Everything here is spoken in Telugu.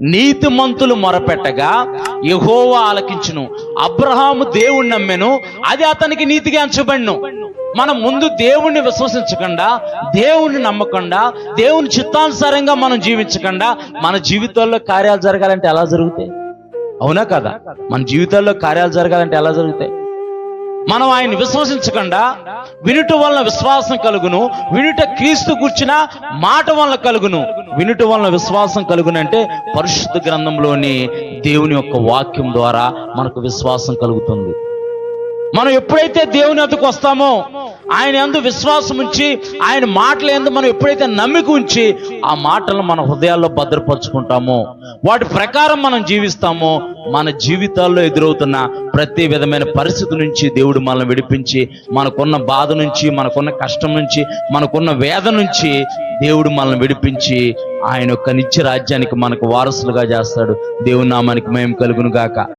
నీతిమంతులు మొరపెట్టగా యహోవా ఆలకించును. అబ్రహాము దేవుణ్ణి నమ్మెను. అది అతనికి నీతిగా అంచబడిను మనం ముందు దేవుణ్ణి విశ్వసించకుండా దేవుణ్ణి నమ్మకుండా దేవుని చిత్తానుసారంగా మనం జీవించకుండా మన జీవితాల్లో కార్యాలు జరగాలంటే ఎలా జరుగుతాయి? అవునా కదా? మన జీవితాల్లో కార్యాలు జరగాలంటే ఎలా జరుగుతాయి? మనం ఆయన విశ్వసించకుండా వినుట వలన విశ్వాసం కలుగును వినుట క్రీస్తు కూర్చిన మాట వలన కలుగును. వినుట వలన విశ్వాసం కలుగునంటే పరిశుద్ధ గ్రంథంలోని దేవుని యొక్క వాక్యం ద్వారా మనకు విశ్వాసం కలుగుతుంది. మనం ఎప్పుడైతే దేవుని అతకు వస్తామో ఆయన ఎందు విశ్వాసం ఉంచి ఆయన మాటల ఎందు మనం ఎప్పుడైతే నమ్మిక ఉంచి ఆ మాటలను మన హృదయాల్లో భద్రపరుచుకుంటామో వాటి ప్రకారం మనం జీవిస్తామో మన జీవితాల్లో ఎదురవుతున్న ప్రతి విధమైన పరిస్థితి నుంచి దేవుడు మనల్ని విడిపించి మనకున్న బాధ నుంచి మనకున్న కష్టం నుంచి మనకున్న వేద నుంచి దేవుడు మనల్ని విడిపించి ఆయన యొక్క నిత్య రాజ్యానికి మనకు వారసులుగా చేస్తాడు. దేవుని నామానికి మేము కలుగును గాక